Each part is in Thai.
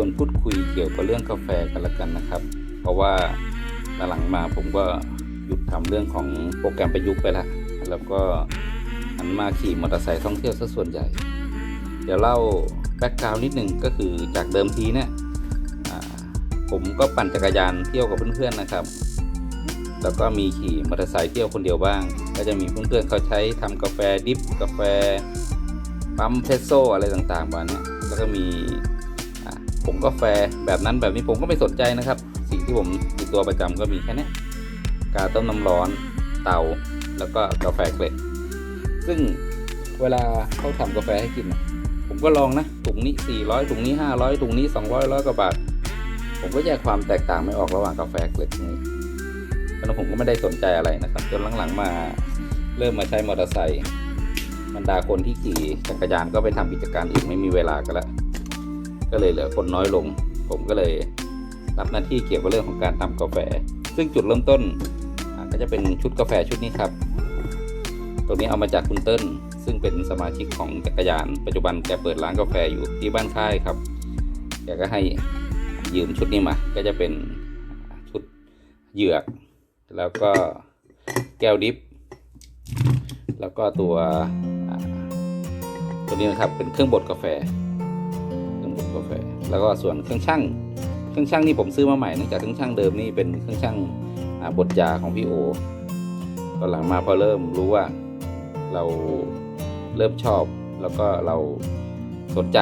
วนพูดคุยเกี่ยวกับเรื่องกาแฟกันละกันนะครับ เพราะว่าหลังมาผมก็หยุดทำเรื่องของโปรแกรมประยุกต์ไปล้วแล้วก็หันมาขี่มอเตอร์ไซค์ท่องเที่ยวซะส่วนใหญ่ เดี๋ยวเล่าแบ็กกราวน์นิดนึงก็คือจากเดิมทีเนี่ยผมก็ปั่นจักรยานเที่ยวกับเพื่อนๆนะครับ แล้วก็มีขี่มอเตอร์ไซค์เที่ยวคนเดียวบ้าง ก็จะมีเพื่อนๆเขาใช้ทำกาแฟดิฟกาแฟปั๊มเพสโซอะไรต่างๆมาเนี่ยแล้วก็มี ผงกาแฟแบบนั้นแบบนี้ผมก็ไม่สนใจนะครับ สิ่งที่ผมติดตัวประจำก็มีแค่นี้กาต้มน้ำร้อนเตาแล้วก็กาแฟเกล็ด ซึ่งเวลาเขาทำกาแฟให้กิน ผมก็ลองนะถุงนี้ 400ถุงนี้ 500ถุงนี้ 200ร้อยกว่าบาท ผมก็แยกความแตกต่างไม่ออกระหว่างกาแฟเกล็ดนี้ตอนนั้นผมก็ไม่ได้สนใจอะไรนะครับจนหลังๆมาเริ่มมาใช้มอเตอร์ไซค์บรรดาคนที่ขี่จักรยานก็ไปทำกิจการอื่นไม่มีเวลากันละ ก็เลยเหลือคนน้อยลง ผมก็เลยรับหน้าที่เกี่ยวกับเรื่องของการทำกาแฟ ซึ่งจุดเริ่มต้นก็จะเป็นชุดกาแฟชุดนี้ครับ ตัวนี้เอามาจากคุณเติ้ลซึ่งเป็นสมาชิกของจักรยาน ปัจจุบันแกเปิดร้านกาแฟอยู่ที่บ้านค่ายครับแกก็ให้ยืมชุดนี้มา ก็จะเป็นชุดเหยือก แล้วก็แก้วดิฟ แล้วก็ตัวตัวนี้นะครับเป็นเครื่องบดกาแฟ เครื่องบดกาแฟแล้วก็ส่วนเครื่องช่างเครื่องช่างนี่ผมซื้อมาใหม่เนื่องจากเครื่องช่างเดิมนี่เป็นเครื่องช่างบดยาของพี่โอตอนหลังมาพอเริ่มรู้ว่าเราเริ่มชอบแล้วก็เราสนใจ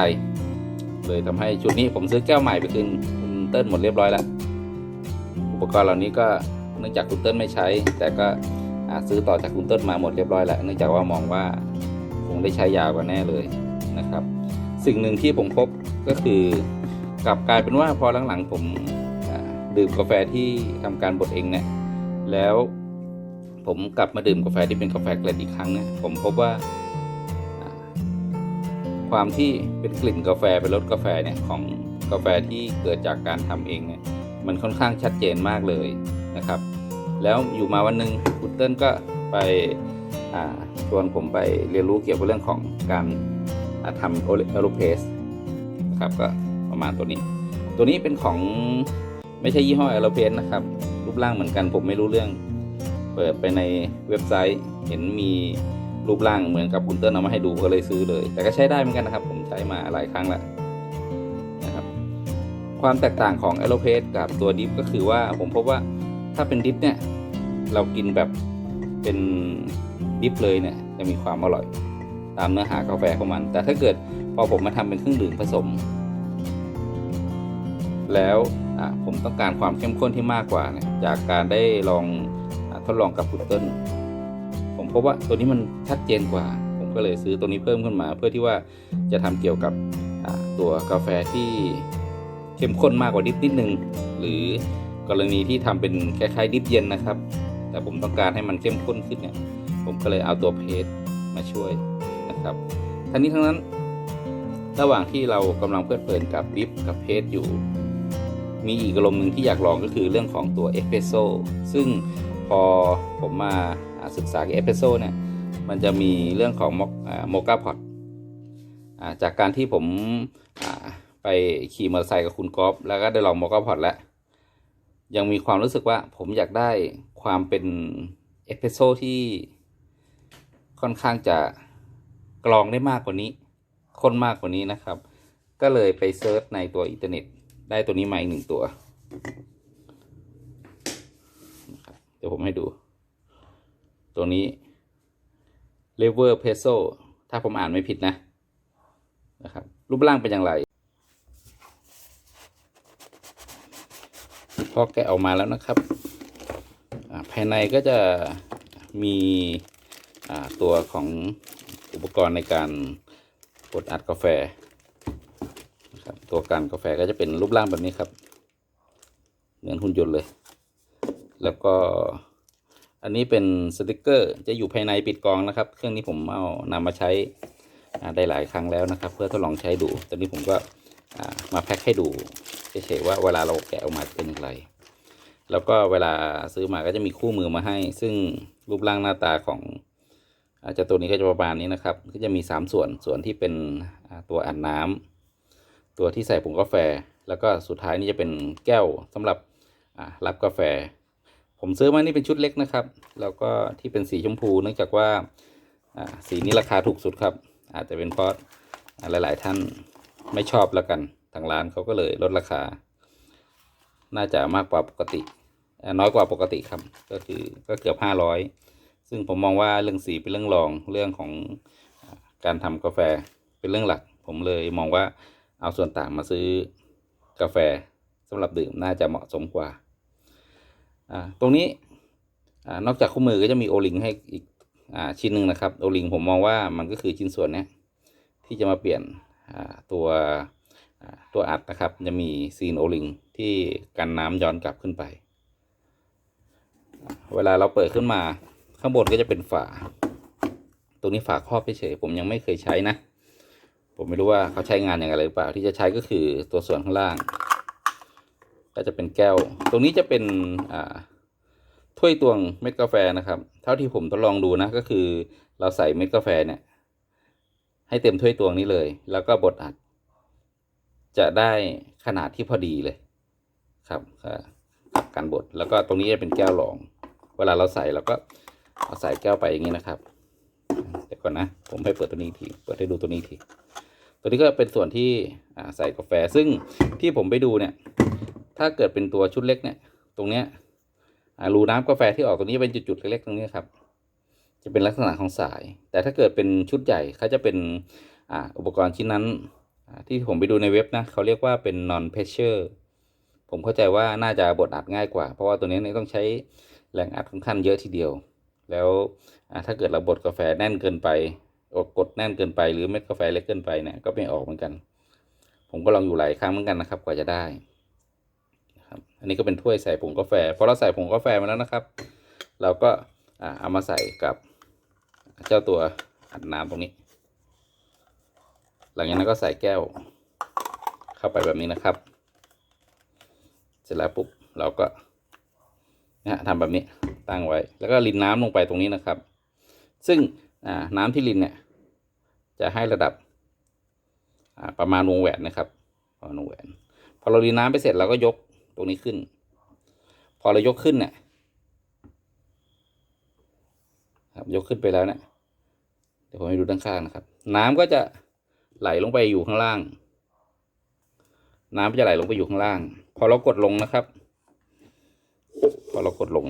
เลยทำให้ชุดนี้ผมซื้อแก้วใหม่ไปคืนคุณเติ้ลหมดเรียบร้อยแล้ว อุปกรณ์เหล่านี้ก็เนื่องจากคุณเติ้ลไม่ใช้ แต่ก็ซื้อต่อจากคุณเติ้ลมาหมดเรียบร้อยแล้วเนื่องจากว่ามองว่าคงได้ใช้ยาวกว่าแน่เลยนะครับ สิ่งหนึ่งที่ผมพบ ก็คือกลับกลายเป็นว่าพอหลังๆผมดื่มกาแฟที่ทำการบดเองเนี่ยแล้วผมกลับมาดื่มกาแฟที่เป็นกาแฟเกล็ดอีกครั้งเนี่ยผมพบว่า ความที่เป็นกลิ่นกาแฟเป็นรสกาแฟเนี่ยของกาแฟที่เกิดจากการทำเองเนี่ยมันค่อนข้างชัดเจนมากเลยนะครับ แล้วอยู่มาวันหนึ่งคุณเติ้ลก็ไปชวนผมไปเรียนรู้เกี่ยวกับเรื่องของการทำโอเลเพส นะครับก็ประมาณตัวนี้ ตัวนี้เป็นของไม่ใช่ยี่ห้อเอโรเพสนะครับ รูปร่างเหมือนกันผมไม่รู้เรื่อง เปิดไปในเว็บไซต์เห็นมีรูปร่างเหมือนกับคุณเติ้ลเอามาให้ดูก็เลยซื้อเลย แต่ก็ใช้ได้เหมือนกันนะครับ ผมใช้มาหลายครั้งแล้วนะครับ ความแตกต่างของแอโรเพสกับตัวดิฟก็คือว่าผมพบว่าถ้าเป็นดิฟเนี่ยเรากินแบบเป็นดิฟเลยเนี่ยจะมีความอร่อย ตามเนื้อหากาแฟของมัน แต่ถ้าเกิด อผมมาทำเป็นเครื่องดื่มผสม แล้วผมต้องการความเข้มข้นที่มากกว่าจากการได้ลองอทดลองกับคุณเติ้ลผมพบว่าตัวนี้มันชัดเจนกว่า ผมก็เลยซื้อตัวนี้เพิ่มขึ้นมา เพื่อที่ว่าจะทำเกี่ยวกับตัวกาแฟที่เข้มข้นมากกว่าดิฟนิดนึง หรือกรณีที่ทำเป็นคล้ายๆดิฟเย็นนะครับ แต่ผมต้องการให้มันเข้มข้นขึ้นเนี่ยผมก็เลยเอาตัวเพจมาช่วยนะครับทั้งนี้ทั้งนั้น ระหว่างที่เรากำลังเพลิดเพลินกับดิฟกับเพจอยู่ มีอีกอารมณ์หนึ่งที่อยากลองก็คือเรื่องของตัวเอสเปรสโซซึ่งพอผมมาศึกษาเอสเปรสโซเนี่ยมันจะมีเรื่องของโมกาพอตจากการที่ผมไปขี่มอเตอร์ไซค์กับคุณกอล์ฟแล้วก็ได้ลองโมกาพอตแล้ว ยังมีความรู้สึกว่าผมอยากได้ความเป็นเอสเปรสโซที่ค่อนข้างจะกรองได้มากกว่านี้ ข้นมากกว่านี้นะครับ ก็เลยไปเซิร์ชในตัวอินเทอร์เน็ต ได้ตัวนี้มาอีกหนึ่งตัวเดี๋ยวผมให้ดู ตัวนี้ Lever p e s o ถ้าผมอ่านไม่ผิดนะนะครับ รูปร่างเป็นอย่างไร พอแกะออกมาแล้วนะครับ ภายในก็จะมีตัวของอุปกรณ์ในการ กดอัดกาแฟนะครับตัวการกาแฟก็จะเป็นรูปร่างแบบนี้ครับ เหมือนหุ่นยนต์เลย แล้วก็อันนี้เป็นสติกเกอร์จะอยู่ภายในปิดกองนะครับ เครื่องนี้ผมเอานำมาใช้ได้หลายครั้งแล้วนะครับ เพื่อทดลองใช้ดู ตอนนี้ผมก็มาแพ็คให้ดูเฉยๆว่าเวลาเราแกะออกมาเป็นอย่างไร แล้วก็เวลาซื้อมาก็จะมีคู่มือมาให้ ซึ่งรูปร่างหน้าตาของ อาจจะตัวนี้ก็จะประมาณนี้นะครับ ก็จะมี 3 ส่วน ส่วนที่เป็นตัวอัดน้ำตัวที่ใส่ผงกาแฟ แล้วก็สุดท้ายนี่จะเป็นแก้วสำหรับรับกาแฟ ผมซื้อมานี่เป็นชุดเล็กนะครับ แล้วก็ที่เป็นสีชมพู เนื่องจากว่าสีนี้ราคาถูกสุดครับ อาจจะเป็นเพราะหลาย ๆ ท่านไม่ชอบแล้วกัน ทางร้านเขาก็เลยลดราคา น่าจะมากกว่าปกติ น้อยกว่าปกติครับ ก็คือก็เกือบห้าร้อย ซึ่งผมมองว่าเรื่องสีเป็นเรื่องรองเรื่องของการทำกาแฟเป็นเรื่องหลัก ผมเลยมองว่าเอาส่วนต่างมาซื้อกาแฟสำหรับดื่มน่าจะเหมาะสมกว่า ตรงนี้นอกจากคู่มือก็จะมีโอลิงให้อีกอชิ้นหนึ่งนะครับ โอลิงผมมองว่ามันก็คือชิ้นส่วนนี้ที่จะมาเปลี่ยนตัวตัวอัดนะครับจะมีซีนโอลิงที่กันน้ำย้อนกลับขึ้นไป เวลาเราเปิดขึ้นมา ข้างบนก็จะเป็นฝา ตรงนี้ฝาครอบเฉยผมยังไม่เคยใช้นะ ผมไม่รู้ว่าเขาใช้งานอย่างไรหรือเปล่า ที่จะใช้ก็คือตัวส่วนข้างล่าง ก็จะเป็นแก้ว ตรงนี้จะเป็นอ่าถ้วยตวงเม็ดกาแฟนะครับ เท่าที่ผมทดลองดูนะก็คือ เราใส่เม็ดกาแฟเนี่ย ให้เต็มถ้วยตวงนี้เลย แล้วก็บดอัด จะได้ขนาดที่พอดีเลย ครับกับการบดแล้วก็ตรงนี้จะเป็นแก้วรอง เวลาเราใส่เราก็ เอาใส่แก้วไปอย่างนี้นะครับเดี๋ยวก่อนนะ ผมให้เปิดตัวนี้ที เปิดให้ดูตัวนี้ที ตัวนี้ก็เป็นส่วนที่ใส่กาแฟ ซึ่งที่ผมไปดูเนี่ย ถ้าเกิดเป็นตัวชุดเล็กเนี่ย ตรงเนี้ยรูน้ำกาแฟที่ออกตรงนี้เป็นจุดๆเล็กๆตรงนี้ครับ จะเป็นลักษณะของสาย แต่ถ้าเกิดเป็นชุดใหญ่เขาจะเป็นอ,อุปกรณ์ชิ้นนั้น ที่ผมไปดูในเว็บนะเขาเรียกว่าเป็น non pressure ผมเข้าใจว่าน่าจะบดอัดง่ายกว่า เพราะว่าตัวนี้เนี่ยต้องใช้แรงอัดค่อนข้างเยอะทีเดียว แล้วถ้าเกิดเราบดกาแฟแน่นเกินไปกดแน่นเกินไป หรือเม็ดกาแฟเล็กเกินไปเนี่ยก็ไม่ออกเหมือนกัน ผมก็ลองอยู่หลายครั้งเหมือนกันนะครับ กว่าจะได้นะครับอันนี้ก็เป็นถ้วยใส่ผงกาแฟพอเราใส่ผงกาแฟมาแล้วนะครับ เราก็เอามาใส่กับเจ้าตัวอัดน้ำตรงนี้ หลังจากนั้นก็ใส่แก้ว เข้าไปแบบนี้นะครับ เสร็จแล้วปุ๊บเราก็ นะทำแบบนี้ตั้งไว้ แล้วก็รินน้ำลงไปตรงนี้นะครับ ซึ่งน้ำที่รินเนี่ย จะให้ระดับประมาณวงแหวนนะครับประมาณวงแหวน พอเรารินน้ำไปเสร็จเราก็ยกตรงนี้ขึ้น พอเรายกขึ้นเนี่ยครับยกขึ้นไปแล้วเนี่ยเดี๋ยวผมให้ดูด้านข้างนะครับ น้ำก็จะไหลลงไปอยู่ข้างล่าง น้ำจะไหลลงไปอยู่ข้างล่าง พอเรากดลงนะครับ เรากดลง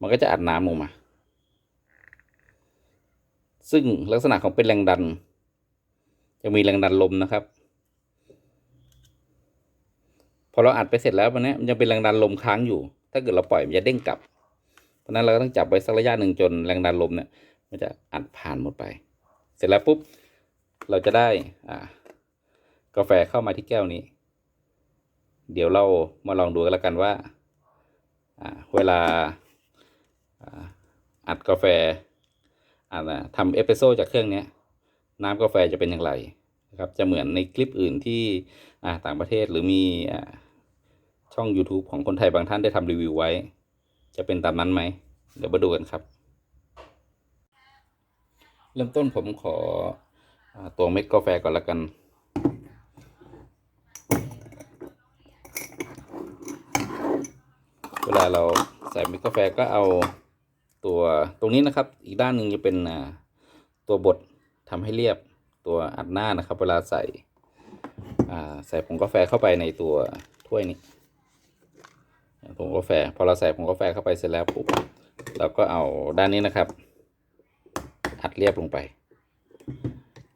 มันก็จะอัดน้ำลงมา ซึ่งลักษณะของเป็นแรงดัน จะมีแรงดันลมนะครับ พอเราอัดไปเสร็จแล้วมันนี้ยมันยังเป็นแรงดันลมค้างอยู่ ถ้าเกิดเราปล่อยมันจะเด้งกลับ เพราะนั้นเราก็ต้องจับไว้สักระยะหนึ่งจนแรงดันลมเนี่ยมันจะอัดผ่านหมดไป เสร็จแล้วปุ๊บเราจะได้อ่ากาแฟเข้ามาที่แก้วนี้ เดี๋ยวเรามาลองดูกันแล้วกันว่า เวลาอัดกาแฟทำเอสเปรสโซ่จากเครื่องนี้น้ำกาแฟจะเป็นอย่างไรนะครับจะเหมือนในคลิปอื่นที่ต่างประเทศหรือมีอช่อง YouTube ของคนไทยบางท่านได้ทำรีวิวไว้ จะเป็นตามนั้นไหม เดี๋ยวมาดูกันครับ เริ่มต้นผมขออตัวเม็ดกาแฟก่อนละกัน เวลาเราใส่เม็ดกาแฟก็เอาตัวตรงนี้นะครับ อีกด้านหนึ่งจะเป็นตัวบดทำให้เรียบตัวอัดหน้านะครับ เวลาใส่ใส่ผงกาแฟเข้าไปในตัวถ้วยนี้ผงกาแฟ พอเราใส่ผงกาแฟเข้าไปเสร็จแล้วปุ๊บเราก็เอาด้านนี้นะครับ อัดเรียบลงไป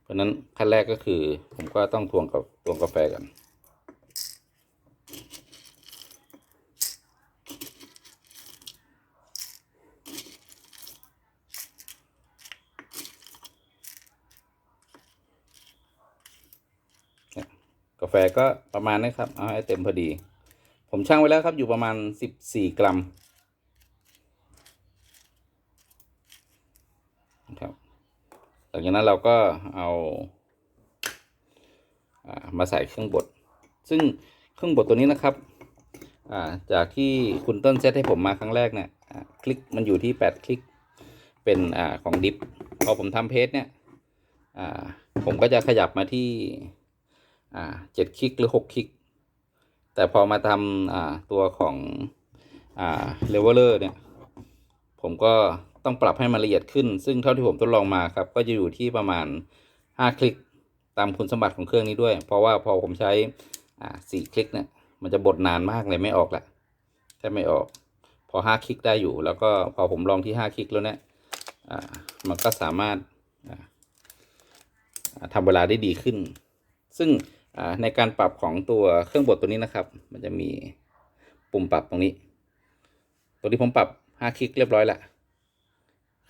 เพราะฉะนั้นขั้นแรกก็คือผมก็ต้องทวงกับตวงกาแฟก่อนาแฟก็ประมาณนี้ครับเอาให้เต็มพอดี ผมชั่งไว้แล้วครับอยู่ประมาณสิบสี่กรัมนะครับหลังจากนั้นเราก็เอาอามาใส่เครื่องบด ซึ่งเครื่องบดตัวนี้นะครับอ่าจากที่คุณต้นเซตให้ผมมาครั้งแรกเนี่ยคลิกมันอยู่ที่ 8 คลิกเป็นอ่าของดิฟพอผมทำเพจเนี่ยอ่าผมก็จะขยับมาที่ เจ็ดคลิกหรือ6คลิก แต่พอมาทำอ่าตัวของอ่าเลเวลเลอร์เนี่ย ผมก็ต้องปรับให้มันละเอียดขึ้น ซึ่งเท่าที่ผมทดลองมาครับ ก็จะอยู่ที่ประมาณ 5 คลิกตามคุณสมบัติของเครื่องนี้ด้วย เพราะว่าพอผมใช้อ่าสี่คลิกเนี่ย มันจะบดนานมากเลยไม่ออกละแทบไม่ออก พอ 5 คลิกได้อยู่ แล้วก็พอผมลองที่ 5 คลิกแล้วเนี่ยมันก็สามารถทำเวลาได้ดีขึ้น ซึ่ง ในการปรับของตัวเครื่องบดตัวนี้นะครับ มันจะมีปุ่มปรับตรงนี้ ตัวที่ผมปรับ5คลิกเรียบร้อยละ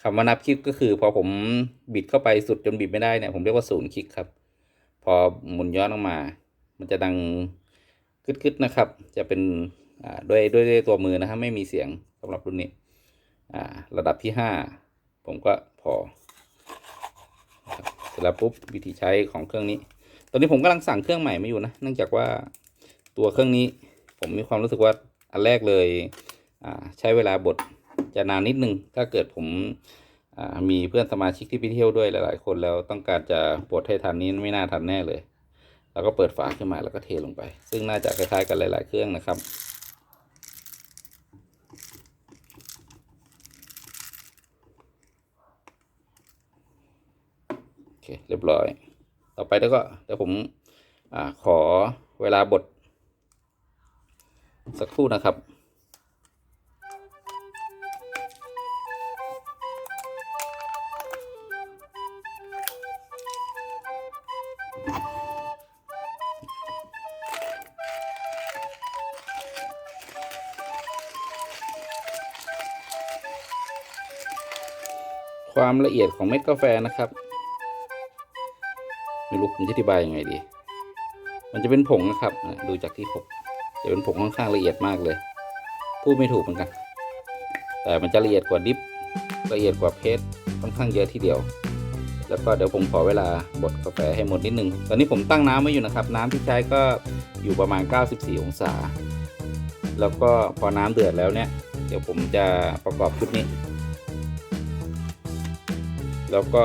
คำว่านับคลิกก็คือ พอผมบิดเข้าไปสุดจนบิดไม่ได้เนี่ยผมเรียกว่าศูนย์คลิกครับ พอหมุนย้อนออกมา มันจะดังกึดๆนะครับ จะเป็นด้วยด้วยตัวมือนะครับไม่มีเสียงสำหรับรุ่นนี้ระดับที่ 5 ผมก็พอเสร็จแล้วปุ๊บวิธีใช้ของเครื่องนี้ ตอนนี้ผมกำลังสั่งเครื่องใหม่มาอยู่นะเนื่องจากว่าตัวเครื่องนี้ผมมีความรู้สึกว่าอันแรกเลยใช้เวลาบดจะนานนิดนึง ถ้าเกิดผมมีเพื่อนสมาชิกที่ไปเที่ยวด้วยหลาย ๆ คนแล้วต้องการจะบดให้ทันนี้ไม่น่าทันแน่เลย แล้วก็เปิดฝาขึ้นมาแล้วก็เทลงไป ซึ่งน่าจะคล้ายๆกันหลาย ๆ เครื่องนะครับโอเคเรียบร้อย ต่อไปแล้วก็เดี๋ยวผมอขอเวลาบด สักครู่นะครับความละเอียดของเม็ดกาแฟนะครับ ไม่รู้ผมจะอธิบายยังไงดี มันจะเป็นผงนะครับดูจากที่หกจะเป็นผงค่อนข้างละเอียดมากเลย พูดไม่ถูกเหมือนกัน แต่มันจะละเอียดกว่าดิฟละเอียดกว่าเพชรค่อนข้างเยอะทีเดียว แล้วก็เดี๋ยวผมขอเวลาบดกาแฟให้หมดนิดนึง ตอนนี้ผมตั้งน้ำไว้อยู่นะครับ น้ำที่ใช้ก็อยู่ประมาณ 94 องศา แล้วก็พอน้ำเดือดแล้วเนี่ย เดี๋ยวผมจะประกอบชุดนี้ แล้วก็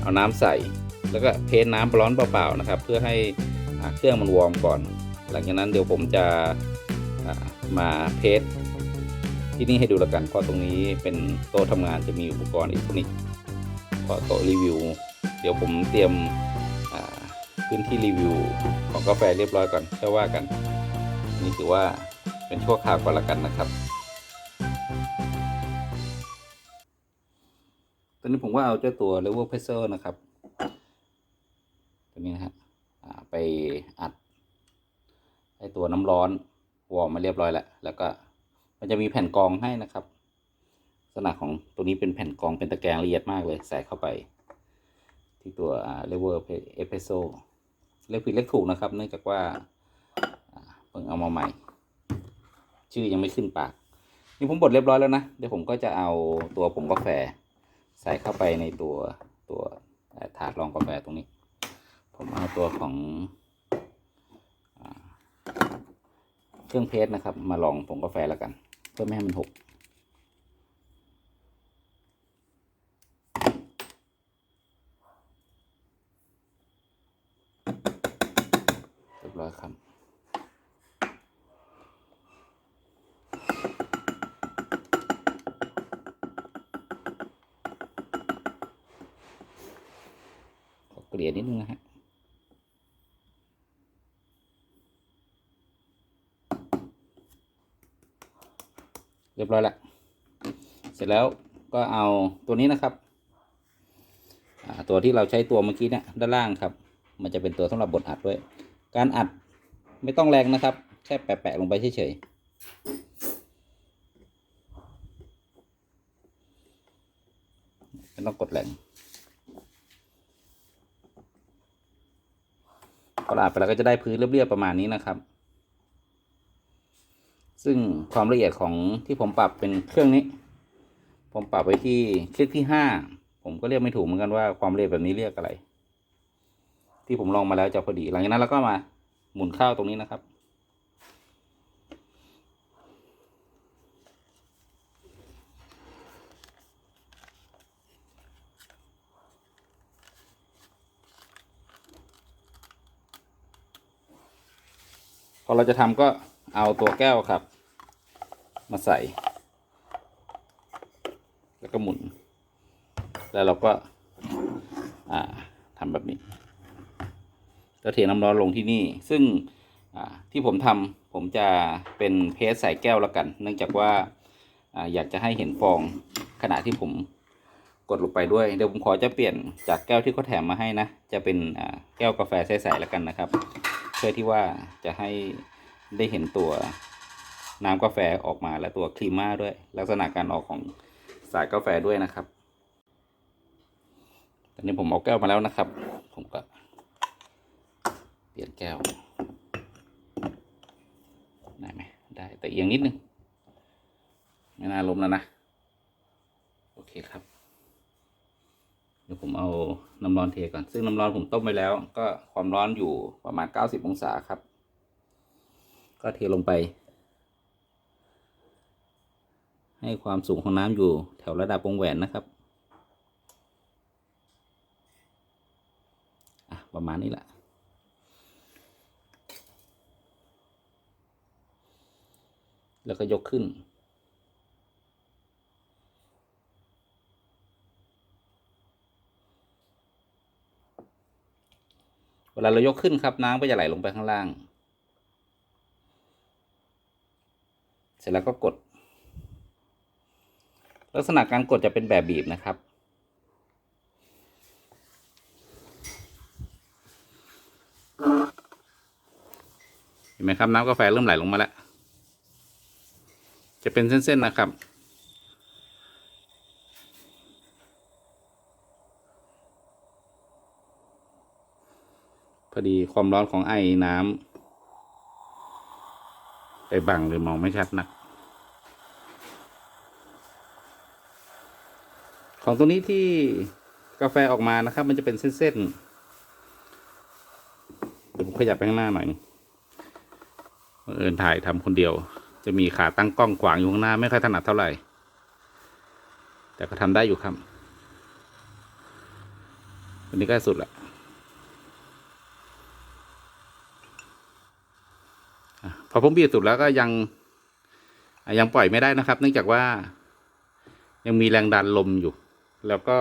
เอาน้ำใส่ แล้วก็เทน้ำร้อนเปล่าๆนะครับ เพื่อให้เครื่องมันวอร์มก่อน หลังจากนั้นเดี๋ยวผมจะมาเพสที่นี่ให้ดูล้วกันเพราะตรงนี้เป็นโต๊ะทำงานจะมีอุปกรณ์อิเล็กทรอนิกส์เพราะโต๊ะรีวิว เดี๋ยวผมเตรียมพื้นที่รีวิวของกาแฟเรียบร้อยก่อนค่อยว่ากัน นี่ถือว่าเป็นชั่วคราวก่อนละกันนะครับ ตอนนี้ผมว่าเอาเจ้าตัว level p e s s e r นะครับ ตัวนี้นะฮะไปอัดไอตัวน้ำร้อนวอร์มมาเรียบร้อยแล้วแล้วก็มันจะมีแผ่นกรองให้นะครับลักษณะของตัวนี้เป็นแผ่นกรองเป็นตะแกรงละเอียดมากเลยใส่เข้าไป ที่ตัวอ่า level espresso เลขผิดเลขถูกนะครับ เนื่องจากว่าเพิ่งเอามาใหม่ ชื่อยังไม่ขึ้นปาก นี่ผมบดเรียบร้อยแล้วนะ เดี๋ยวผมก็จะเอาตัวผงกาแฟ ใส่เข้าไปในตัวตัวถาดรองกาแฟตรงนี้ ผมเอาตัวของอเครื่องเพชรนะครับ มาลองผงกาแฟแล้วกัน เพื่อไม่ให้มันหกเรียบร้อยครับเกลี่ยนิดนึงนะฮะ รียบร้อยแล้วเสร็จแล้วก็เอาตัวนี้นะครับตัวที่เราใช้ตัวเมื่อกี้เนี่ยด้านล่างครับ มันจะเป็นตัวสำหรับบดอัดด้วย การอัดไม่ต้องแรงนะครับ แค่แปะๆลงไปเฉยๆไม่ต้องกดแรงพออัดไปแล้วก็จะได้พื้นเรียบๆประมาณนี้นะครับ ซึ่งความละเอียดของที่ผมปรับเป็นเครื่องนี้ ผมปรับไว้ที่คลิกที่ห้าผมก็เรียกไม่ถูกเหมือนกันว่าความละเอียดแบบนี้เรียกอะไร ที่ผมลองมาแล้วจะพอดีหลังจากนั้นเราก็มาหมุนเข้าตรงนี้นะครับ พอเราจะทำก็เอาตัวแก้วครับ มาใส่ แล้วก็หมุน แล้วเราก็อ่าทำแบบนี้ แล้วเทน้ำร้อนลงที่นี่ ซึ่งที่ผมทำผมจะเป็นเพสใส่แก้วแล้วกัน เนื่องจากว่าออยากจะให้เห็นฟองขณะที่ผมกดลงไปด้วย เดี๋ยวผมขอจะเปลี่ยนจากแก้วที่เขาแถมมาให้นะ จะเป็นแก้วกาแฟใสๆแล้วกันนะครับ เพื่อที่ว่าจะให้ได้เห็นตัว น้ำกาแฟออกมาและตัวครีมม่าด้วย ลักษณะการออกของสายกาแฟด้วยนะครับ ตอนนี้ผมเอาแก้วมาแล้วนะครับ ผมก็ เปลี่ยนแก้ว ได้ไหมได้แต่เอียงนิดนึง ไม่น่าล้มแล้วนะ โอเคครับเดี๋ยวผมเอาน้ำร้อนเทก่อน ซึ่งน้ำร้อนผมต้มไปแล้ว ก็ความร้อนอยู่ประมาณ 90 องศาครับ ก็เทลงไป ให้ความสูงของน้ำอยู่แถวระดับวงแหวนนะครับประมาณนี้แหละ แล้วก็ยกขึ้น เวลาเรายกขึ้นครับน้ำก็จะไหลลงไปข้างล่าง เสร็จแล้วก็กด ลักษณะการกดจะเป็นแบบบีบนะครับ เห็นไหมครับน้ำกาแฟเริ่มไหลลงมาแล้ว จะเป็นเส้นๆนะครับพอดีความร้อนของไอ้น้ำไปบังเลยมองไม่ชัดนัก ของตัวนี้ที่กาแฟออกมานะครับ มันจะเป็นเส้นๆเดี๋ยวผมขยับไปข้างหน้าหน่อยบังเอิญถ่ายทำคนเดียว จะมีขาตั้งกล้องขวางอยู่ข้างหน้าไม่ค่อยถนัดเท่าไหร่ แต่ก็ทำได้อยู่ครับวันนี้ก็สุดละพอผมบีบสุดแล้วก็ยังยังปล่อยไม่ได้นะครับ เนื่องจากว่ายังมีแรงดันลมอยู่ แล้วก็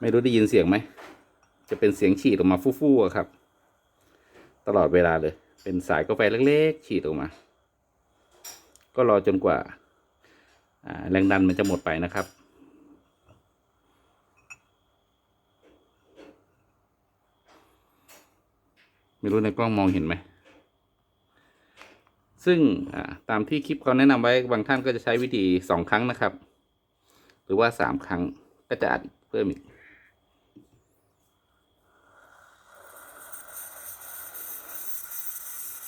ไม่รู้ได้ยินเสียงไหม จะเป็นเสียงฉีดออกมาฟู่ๆครับ ตลอดเวลาเลย เป็นสายกาแฟเล็กๆ ฉีดออกมา ก็รอจนกว่าแรงดันมันจะหมดไปนะครับ ไม่รู้ในกล้องมองเห็นไหม ซึ่งตามที่คลิปเขาแนะนำไว้บางท่านก็จะใช้วิธีสองครั้งนะครับ รือว่าสามครั้งก็จะอัดเพิ่มอีก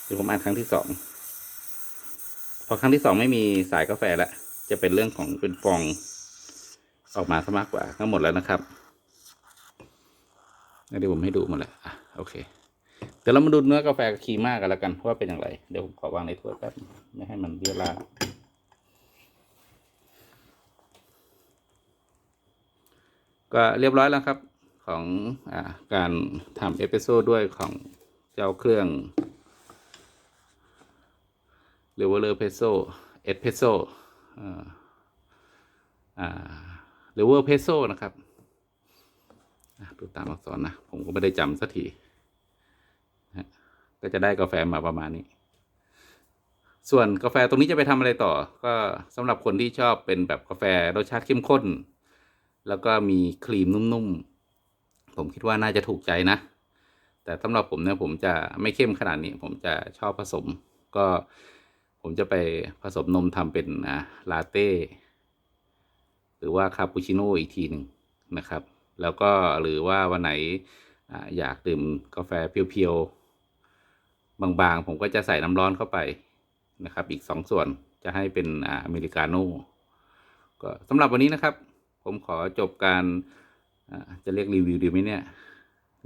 เดี๋ยวผมอ่านครั้งที่สองพอครั้งที่สองไม่มีสายกาแฟแล้วจะเป็นเรื่องของเป็นฟองออกมาซะมากกว่าทั้งหมดแล้วนะครับเดี๋ยวผมให้ดูหมดแล้วอะโอเค เดี๋ยวเรามาดูเนื้อกาแฟกับครีมมากกันแล้วกันว่าเป็นอย่างไร เดี๋ยวผมขอวางในถ้วยแป๊บไม่ให้มันเยอะลา ก็เรียบร้อยแล้วครับของอการทำเอสเปรสโซ่ด้วยของเจ้าเครื่องหรือว่าเลอเพโซเอสเพโซหรือว่าเพโซนะครับดูตามอักษรนะ ผมก็ไม่ได้จำสักทีก็จะได้กาแฟมาประมาณนี้ ส่วนกาแฟตรงนี้จะไปทำอะไรต่อ ก็สำหรับคนที่ชอบเป็นแบบกาแฟรสชาติเข้มข้น แล้วก็มีครีมนุ่มๆ ผมคิดว่าน่าจะถูกใจนะ แต่สำหรับผมเนี่ยผมจะไม่เข้มขนาดนี้ ผมจะชอบผสม ก็ผมจะไปผสมนมทำเป็นลาเต้ หรือว่าคาปูชิโน่อีกทีหนึ่งนะครับ แล้วก็หรือว่าวันไหนอยากดื่มกาแฟเพียวๆ บางๆ ผมก็จะใส่น้ำร้อนเข้าไปนะครับ อีกสองส่วนจะให้เป็นอเมริกาโน่ก็สำหรับวันนี้นะครับ ผมขอจบการจะเรียกรีวิวดีไหมเนี่ย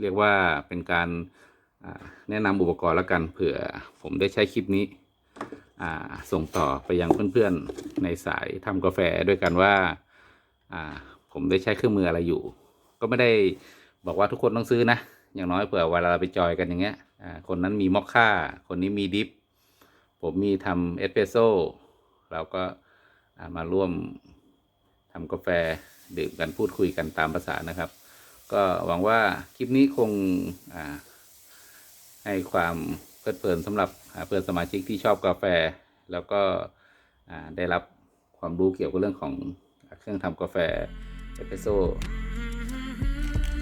เรียกว่าเป็นการแนะนำอุปกรณ์แล้วกันเผื่อผมได้ใช้คลิปนี้ส่งต่อไปยังเพื่อนๆในสายทำกาแฟด้วยกันว่าผมได้ใช้เครื่องมืออะไรอยู่ ก็ไม่ได้บอกว่าทุกคนต้องซื้อนะ อย่างน้อยเผื่อเวลาเราไปจอยกันอย่างเงี้ยคนนั้นมีมอคค่า คนนี้มีดิฟ ผมมีทำเอสเปรสโซ่เราก็มาร่วม ทำกาแฟดื่มกันพูดคุยกันตามภาษานะครับ ก็หวังว่าคลิปนี้คงให้ความเพลิดเพลินสำหรับเพื่อนสมาชิกที่ชอบกาแฟ แล้วก็ได้รับความรู้เกี่ยวกับเรื่องของเครื่องทำกาแฟเอสเปรสโซ่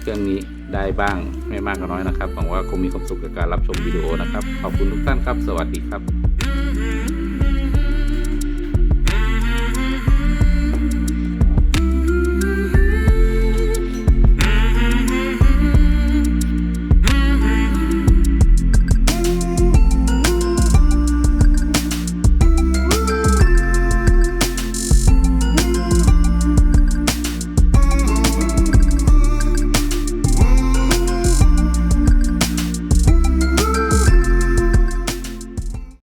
เครื่องนี้ได้บ้างไม่มากก็น้อยนะครับหวังว่าคงมีความสุขกับการรับชมวิดีโอนะครับ ขอบคุณทุกท่านครับ สวัสดีครับ